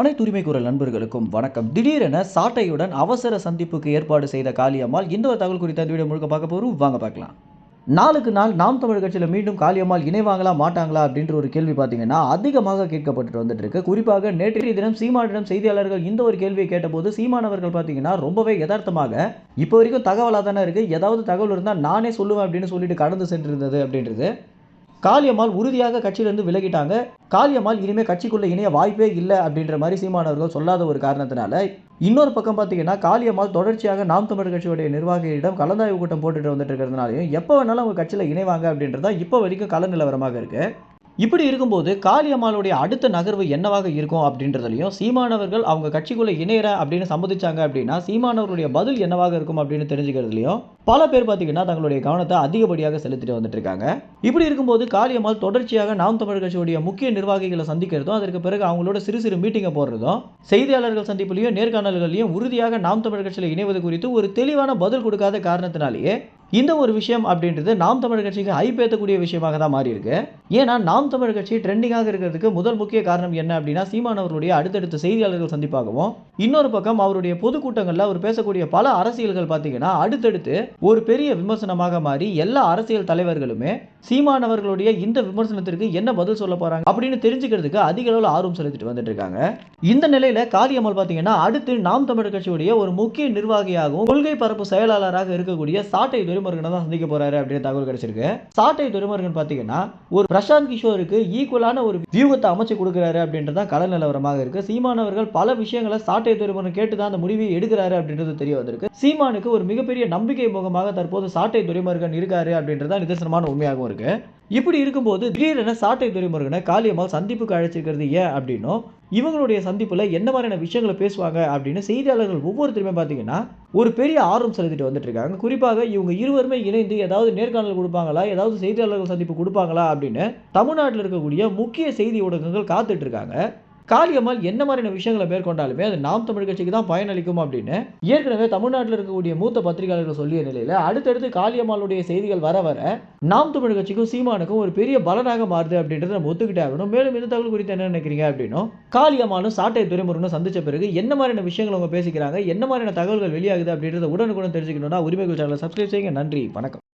அனைத்து உரிமை குரல் நண்பர்களுக்கும் வணக்கம். திடீரென சாட்டையுடன் அவசர சந்திப்புக்கு ஏற்பாடு செய்த காளியம்மாள் இந்த ஒரு தகவல் குறித்த வீடியோ முழுக்க பார்க்க போகிறோம் வாங்க பார்க்கலாம். நாளுக்கு நாள் நாம் தமிழ் கட்சியில் மீண்டும் காளியம்மாள் இணைவாங்களா மாட்டாங்களா அப்படின்ற ஒரு கேள்வி பார்த்தீங்கன்னா அதிகமாக கேட்கப்பட்டு வந்துட்டு இருக்கு. குறிப்பாக நேற்றைய தினம் சீமானிடம் செய்தியாளர்கள் இந்த ஒரு கேள்வியை கேட்டபோது சீமானவர்கள் பார்த்தீங்கன்னா ரொம்பவே யதார்த்தமாக இப்போ வரைக்கும் தகவலாக தானே இருக்குது ஏதாவது தகவல் இருந்தால் நானே சொல்லுவேன் அப்படின்னு சொல்லிட்டு கடந்து சென்றிருந்தது அப்படின்றது. காளியம்மாள் உறுதியாக கட்சியிலிருந்து விலகிட்டாங்க. காளியம்மாள் இனிமேல் கட்சிக்குள்ள இணைய வாய்ப்பே இல்லை அப்படின்ற மாதிரி சீமானவர்கள் சொல்லாத ஒரு காரணத்தினால இன்னொரு பக்கம் பார்த்தீங்கன்னா காளியம்மாள் தொடர்ச்சியாக நாம் தமிழர் கட்சியுடைய நிர்வாகிகளிடம் கலந்தாய்வு கூட்டம் போட்டுட்டு வந்துட்டு இருக்கிறதுனாலையும் எப்போ வேணாலும் அவங்க கட்சியில் இணைவாங்க அப்படின்றதா இப்போ வரைக்கும் கள நிலவரமாக இப்படி இருக்கும்போது காளியம்மாளுடைய அடுத்த நகர்வு என்னவாக இருக்கும் அப்படின்றதுலையும் சீமானவர்கள் அவங்க கட்சிக்குள்ளே இணையிற அப்படின்னு சம்மதிச்சாங்க அப்படின்னா சீமானவர்களுடைய பதில் என்னவாக இருக்கும் அப்படின்னு தெரிஞ்சுக்கிறதுலையும் பல பேர் பார்த்தீங்கன்னா தங்களுடைய கவனத்தை அதிகப்படியாக செலுத்திட்டு வந்துட்டு இருக்காங்க. இப்படி இருக்கும்போது காளியம்மாள் தொடர்ச்சியாக நாம் தமிழர் கட்சியுடைய முக்கிய நிர்வாகிகளை சந்திக்கிறதும் அதற்கு பிறகு அவங்களோட சிறு சிறு மீட்டிங்கை போடுறதும் செய்தியாளர்கள் சந்திப்புலையும் நேர்காணல்களையும் உறுதியாக நாம் தமிழர் கட்சியில் இணைவது குறித்து ஒரு தெளிவான பதில் கொடுக்காத காரணத்தினாலேயே இந்த ஒரு விஷயம் அப்படின்றது நாம் தமிழர் கட்சிக்கு ஐப்பேற்றக்கூடிய விஷயமாக தான் மாறி இருக்கு ஏன்னா நாம் தமிழர் கட்சி ட்ரெண்டிங்காக இருக்கிறதுக்கு முதல் முக்கிய காரணம் என்ன அப்படின்னா சீமான் அடுத்தடுத்த செய்தியாளர்கள் சந்திப்பாகவும் இன்னொரு பக்கம் அவருடைய பொதுக்கூட்டங்களில் அவர் பேசக்கூடிய பல அரசியல்கள் பார்த்தீங்கன்னா அடுத்தடுத்து ஒரு பெரிய விமர்சனமாக மாறி எல்லா அரசியல் தலைவர்களுமே சீமானவர்களுடைய இந்த விமர்சனத்திற்கு என்ன பதில் சொல்ல போறாங்க அப்படின்னு தெரிஞ்சுக்கிறதுக்கு அதிக அளவில் ஆர்வம் செலுத்திட்டு வந்துட்டு இருக்காங்க. இந்த நிலையில காரியம்மாள் பார்த்தீங்கன்னா அடுத்து நாம் தமிழர் கட்சியுடைய ஒரு முக்கிய நிர்வாகியாகவும் கொள்கை பரப்பு செயலாளராக இருக்கக்கூடிய சாட்டை துரைமுருகனை தான் சந்திக்க போறாரு அப்படின்னு தகவல் கிடைச்சிருக்கு. சாட்டை துரைமுருகன் பார்த்தீங்கன்னா ஒரு பிரசாந்த் கிஷோருக்கு ஈக்குவலான ஒரு வியூகத்தை அமைச்சு கொடுக்குறாரு அப்படின்றதான் தான் நிலவரமாக இருக்கு. சீமானவர்கள் பல விஷயங்களை சாட்டை துரைமுருகன் கேட்டு தான் அந்த முடிவை எடுக்கிறாரு அப்படின்றது தெரிய வந்திருக்கு. சீமானுக்கு ஒரு மிகப்பெரிய நம்பிக்கை முகமாக தற்போது சாட்டை துறைமுருகன் இருக்காரு அப்படின்றத நிதர்சனமான உண்மையாகவும் இருக்கு. இப்படி இருக்கும்போது திடீரென சாட்டை துறைமுருகனை காளியம்மாள் சந்திப்புக்கு அழைச்சிருக்கிறது ஏன் அப்படின்னும் இவங்களுடைய சந்திப்பில் என்ன மாதிரியான விஷயங்களை பேசுவாங்க அப்படின்னு செய்தியாளர்கள் ஒவ்வொருத்தருமே பார்த்தீங்கன்னா ஒரு பெரிய ஆர்வம் செலுத்திட்டு வந்துட்டு இருக்காங்க. குறிப்பாக இவங்க இருவருமே இணைந்து ஏதாவது நேர்காணல் கொடுப்பாங்களா ஏதாவது செய்தியாளர்கள் சந்திப்பு கொடுப்பாங்களா அப்படின்னு தமிழ்நாட்டில் இருக்கக்கூடிய முக்கிய செய்தி ஊடகங்கள் காத்துட்டு இருக்காங்க. காளியம்மாள் என்ன மாதிரியான விஷயங்களை மேற்கொண்டாலுமே அது நாம் தமிழ் கட்சிக்கு தான் பயனளிக்கும் அப்படின்னு ஏற்கனவே தமிழ்நாட்டில் இருக்கக்கூடிய மூத்த பத்திரிகையாளர்கள் சொல்லிய நிலையில் அடுத்தடுத்து காளியம்மாளுடைய செய்திகள் வர வர நாம் தமிழ் கட்சிக்கும் சீமானுக்கும் ஒரு பெரிய பலனாக மாறுது அப்படின்றத நம்ம ஒத்துக்கிட்டே ஆகணும் மேலும் இந்த தகவல் குறித்து என்ன நினைக்கிறீங்க அப்படின்னும் காளியம்மாளும் சாட்டை துறைமுருகனும் சந்திச்ச பிறகு என்ன மாதிரியான விஷயங்கள் அவங்க பேசிக்கிறாங்க என்ன மாதிரியான தகவல்கள் வெளியாகுது அப்படின்றத உடனுக்குடன் தெரிஞ்சுக்கணும்னா உரிமைகள் சேனலை சப்ஸ்கிரைப் செய்யுங்க. நன்றி வணக்கம்.